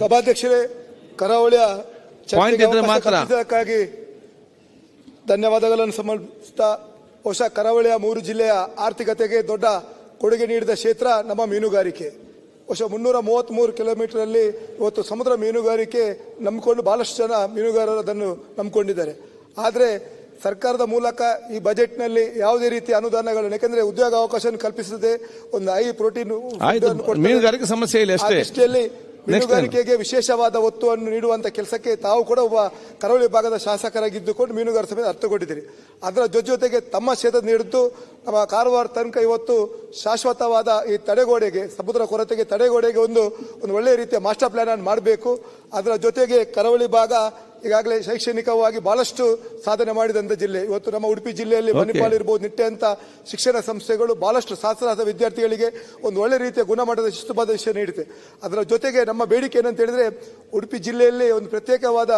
ಸಭಾಧ್ಯಕ್ಷರೇ ಕರಾವಳಿಯ ಮಾತ್ರ. ಧನ್ಯವಾದಗಳನ್ನು ಸಮರ್ಪಿಸ್ತಾ ಹೊಸ ಕರಾವಳಿಯ ಮೂರು ಜಿಲ್ಲೆಯ ಆರ್ಥಿಕತೆಗೆ ದೊಡ್ಡ ಕೊಡುಗೆ ನೀಡಿದ ಕ್ಷೇತ್ರ ನಮ್ಮ ಮೀನುಗಾರಿಕೆ. ಹೊಸ ಮುನ್ನೂರ ಮೂವತ್ತ್ಮೂರು ಕಿಲೋಮೀಟರ್ ಅಲ್ಲಿ ಇವತ್ತು ಸಮುದ್ರ ಮೀನುಗಾರಿಕೆ ನಂಬಿಕೊಂಡು ಭಾಳಷ್ಟು ಜನ ಮೀನುಗಾರರು ಅದನ್ನು ನಂಬಿಕೊಂಡಿದ್ದಾರೆ. ಆದರೆ ಸರ್ಕಾರದ ಮೂಲಕ ಈ ಬಜೆಟ್ನಲ್ಲಿ ಯಾವುದೇ ರೀತಿಯ ಅನುದಾನಗಳನ್ನು ಯಾಕಂದ್ರೆ ಉದ್ಯೋಗ ಅವಕಾಶ ಕಲ್ಪಿಸದೆ ಒಂದು ಐ ಪ್ರೋಟೀನ್ ಮೀನುಗಾರಿಕೆ ಸಮಸ್ಯೆ ಇಲ್ಲ ಅಷ್ಟೇ. ಮೀನುಗಾರಿಕೆಗೆ ವಿಶೇಷವಾದ ಒತ್ತುವನ್ನು ನೀಡುವಂತ ಕೆಲಸಕ್ಕೆ ತಾವು ಕೂಡ ಒಬ್ಬ ಕರಾವಳಿ ಭಾಗದ ಶಾಸಕರಾಗಿದ್ದುಕೊಂಡು ಮೀನುಗಾರ ಸಭೆ ಅರ್ಥ ಕೊಟ್ಟಿದ್ದೀರಿ ಅದರ ಜೊತೆ ಜೊತೆಗೆ ತಮ್ಮ ಕ್ಷೇತ್ರ ನೀಡಿದ್ದು ನಮ್ಮ ಕಾರವಾರ ತನಕ ಇವತ್ತು ಶಾಶ್ವತವಾದ ಈ ತಡೆಗೋಡೆಗೆ, ಸಮುದ್ರ ಕೊರತೆಗೆ ತಡೆಗೋಡೆಗೆ ಒಂದು ಒಂದು ಒಳ್ಳೆಯ ರೀತಿಯ ಮಾಸ್ಟರ್ ಪ್ಲಾನ್ ಅನ್ನು ಮಾಡಬೇಕು. ಅದರ ಜೊತೆಗೆ ಕರಾವಳಿ ಭಾಗ ಈಗಾಗಲೇ ಶೈಕ್ಷಣಿಕವಾಗಿ ಬಹಳಷ್ಟು ಸಾಧನೆ ಮಾಡಿದಂಥ ಜಿಲ್ಲೆ. ಇವತ್ತು ನಮ್ಮ ಉಡುಪಿ ಜಿಲ್ಲೆಯಲ್ಲಿ. ಮಣಿಪಾಲ್ ಇರ್ಬೋದು ನಿಟ್ಟೆ ಅಂತ ಶಿಕ್ಷಣ ಸಂಸ್ಥೆಗಳು ಬಹಳಷ್ಟು ಸಹಸ್ರಾದ ವಿದ್ಯಾರ್ಥಿಗಳಿಗೆ ಒಂದು ಒಳ್ಳೆ ರೀತಿಯ ಗುಣಮಟ್ಟದ ಶಿಸ್ತುಬದ್ಧ ವಿಷಯ ನೀಡುತ್ತೆ. ಅದರ ಜೊತೆಗೆ ನಮ್ಮ ಬೇಡಿಕೆ ಏನಂತ ಹೇಳಿದ್ರೆ ಉಡುಪಿ ಜಿಲ್ಲೆಯಲ್ಲಿ ಒಂದು ಪ್ರತ್ಯೇಕವಾದ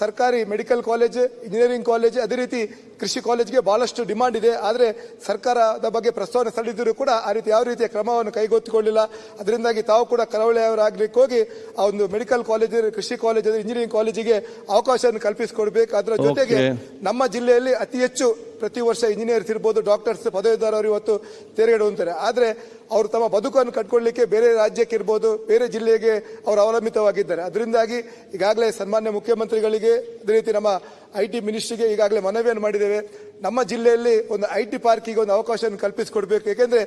ಸರ್ಕಾರಿ ಮೆಡಿಕಲ್ ಕಾಲೇಜ್ ಇಂಜಿನಿಯರಿಂಗ್ ಕಾಲೇಜ್ ಅದೇ ರೀತಿ ಕೃಷಿ ಕಾಲೇಜ್ಗೆ ಬಹಳಷ್ಟು ಡಿಮಾಂಡ್ ಇದೆ. ಆದರೆ ಸರ್ಕಾರದ ಬಗ್ಗೆ ಪ್ರಸ್ತಾವನೆ ಸಲ್ಲಿದ್ದರೂ ಕೂಡ ಆ ರೀತಿ ಯಾವ ರೀತಿಯ ಕ್ರಮವನ್ನು ಕೈಗೊತ್ತಿಕೊಳ್ಳಿಲ್ಲ. ಅದರಿಂದಾಗಿ ತಾವು ಕೂಡ ಕರಾವಳಿಯವರಾಗಲಿಕ್ಕೆ ಹೋಗಿ ಆ ಒಂದು ಮೆಡಿಕಲ್ ಕಾಲೇಜ್ ಕೃಷಿ ಕಾಲೇಜ್ ಇಂಜಿನಿಯರಿಂಗ್ ಕಾಲೇಜಿಗೆ ಅವಕಾಶವನ್ನು ಕಲ್ಪಿಸಿಕೊಡ್ಬೇಕು. ಅದರ ಜೊತೆಗೆ ನಮ್ಮ ಜಿಲ್ಲೆಯಲ್ಲಿ ಅತಿ ಹೆಚ್ಚು ಪ್ರತಿ ವರ್ಷ ಇಂಜಿನಿಯರ್ಸ್ ಇರ್ಬೋದು ಡಾಕ್ಟರ್ಸ್ ಪದವೀಧರರು ಇವತ್ತು ತೆರೆಗಡೆ ಹೊಂತಾರೆ ಆದರೆ ಅವರು ತಮ್ಮ ಬದುಕನ್ನು ಕಟ್ಕೊಳ್ಳಿಕ್ಕೆ ಬೇರೆ ರಾಜ್ಯಕ್ಕೆ ಇರ್ಬೋದು ಬೇರೆ ಜಿಲ್ಲೆಗೆ ಅವರು ಅವಲಂಬಿತವಾಗಿದ್ದಾರೆ. ಅದರಿಂದಾಗಿ ಈಗಾಗಲೇ ಸನ್ಮಾನ್ಯ ಮುಖ್ಯಮಂತ್ರಿಗಳಿಗೆ ಅದೇ ರೀತಿ ನಮ್ಮ ಐ ಟಿ ಮಿನಿಸ್ಟ್ರಿಗೆ ಈಗಾಗಲೇ ಮನವಿಯನ್ನು ಮಾಡಿದ್ದೇವೆ. ನಮ್ಮ ಜಿಲ್ಲೆಯಲ್ಲಿ ಒಂದು ಐ ಟಿ ಪಾರ್ಕಿಗೆ ಒಂದು ಅವಕಾಶವನ್ನು ಕಲ್ಪಿಸಿಕೊಡ್ಬೇಕು. ಏಕೆಂದರೆ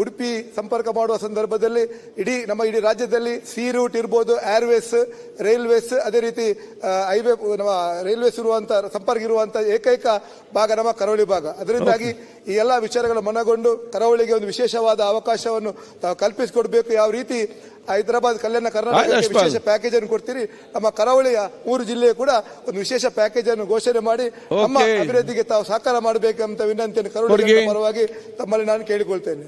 ಉಡುಪಿ ಸಂಪರ್ಕ ಮಾಡುವ ಸಂದರ್ಭದಲ್ಲಿ ಇಡೀ ನಮ್ಮ ಇಡೀ ರಾಜ್ಯದಲ್ಲಿ ಸಿ ರೂಟ್ ಇರ್ಬೋದು ಏರ್ವೇಸ್ ರೈಲ್ವೇಸ್ ಅದೇ ರೀತಿ ಹೈವೇ ನಮ್ಮ ರೈಲ್ವೇಸ್ ಇರುವಂಥ ಸಂಪರ್ಕ ಇರುವಂಥ ಏಕೈಕ ಭಾಗ ನಮ್ಮ ಕರಾವಳಿ ಭಾಗ. ಅದರಿಂದಾಗಿ ಈ ಎಲ್ಲ ವಿಚಾರಗಳು ಮನಗೊಂಡು ಕರಾವಳಿಗೆ ಒಂದು ವಿಶೇಷವಾದ ಅವಕಾಶವನ್ನು ತಾವು ಕಲ್ಪಿಸಿಕೊಡ್ಬೇಕು. ಯಾವ ರೀತಿ ಹೈದರಾಬಾದ್ ಕಲ್ಯಾಣ ಕರ್ನಾಟಕ ವಿಶೇಷ ಪ್ಯಾಕೇಜ್ ಅನ್ನು ಕೊಡ್ತೀರಿ ನಮ್ಮ ಕರಾವಳಿಯ ಮೂರು ಜಿಲ್ಲೆಯು ಕೂಡ ಒಂದು ವಿಶೇಷ ಪ್ಯಾಕೇಜ್ ಅನ್ನು ಘೋಷಣೆ ಮಾಡಿ ನಮ್ಮ. ಅಭಿವೃದ್ಧಿಗೆ ತಾವು ಸಹಕಾರ ಮಾಡಬೇಕಂತ ವಿನಂತಿಯನ್ನು ಕರುಣೆ ಪರವಾಗಿ ತಮ್ಮಲ್ಲಿ ನಾನು ಕೇಳಿಕೊಳ್ತೇನೆ